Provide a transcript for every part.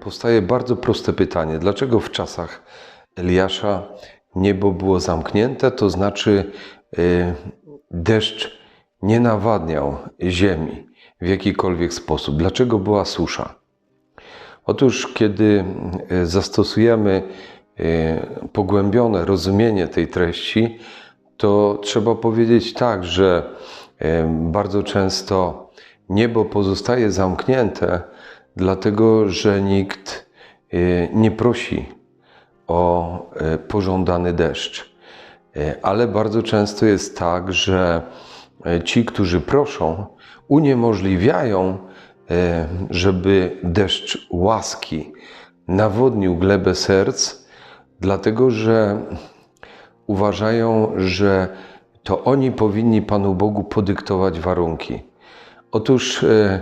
powstaje bardzo proste pytanie: dlaczego w czasach Eliasza niebo było zamknięte, to znaczy y, deszcz nie nawadniał ziemi w jakikolwiek sposób? Dlaczego była susza? Otóż, kiedy y, zastosujemy y, pogłębione rozumienie tej treści, to trzeba powiedzieć tak, że bardzo często niebo pozostaje zamknięte, dlatego że nikt y, nie prosi o y, pożądany deszcz. Y, Ale bardzo często jest tak, że ci, którzy proszą, uniemożliwiają, żeby deszcz łaski nawodnił glebę serc, dlatego że uważają, że to oni powinni Panu Bogu podyktować warunki. Otóż e,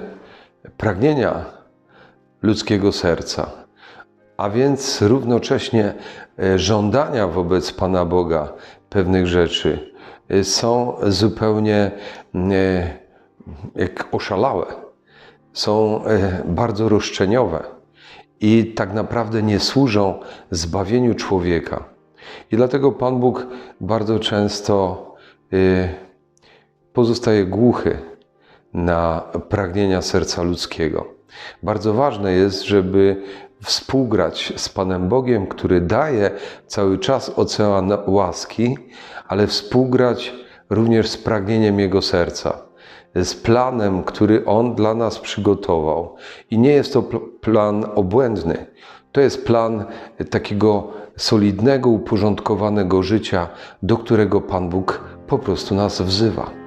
pragnienia ludzkiego serca, a więc równocześnie e, żądania wobec Pana Boga pewnych rzeczy e, są zupełnie e, jak oszalałe, są bardzo roszczeniowe i tak naprawdę nie służą zbawieniu człowieka. I dlatego Pan Bóg bardzo często pozostaje głuchy na pragnienia serca ludzkiego. Bardzo ważne jest, żeby współgrać z Panem Bogiem, który daje cały czas ocean łaski, ale współgrać również z pragnieniem Jego serca, z planem, który On dla nas przygotował. I nie jest to pl- plan obłędny, to jest plan takiego solidnego, uporządkowanego życia, do którego Pan Bóg po prostu nas wzywa.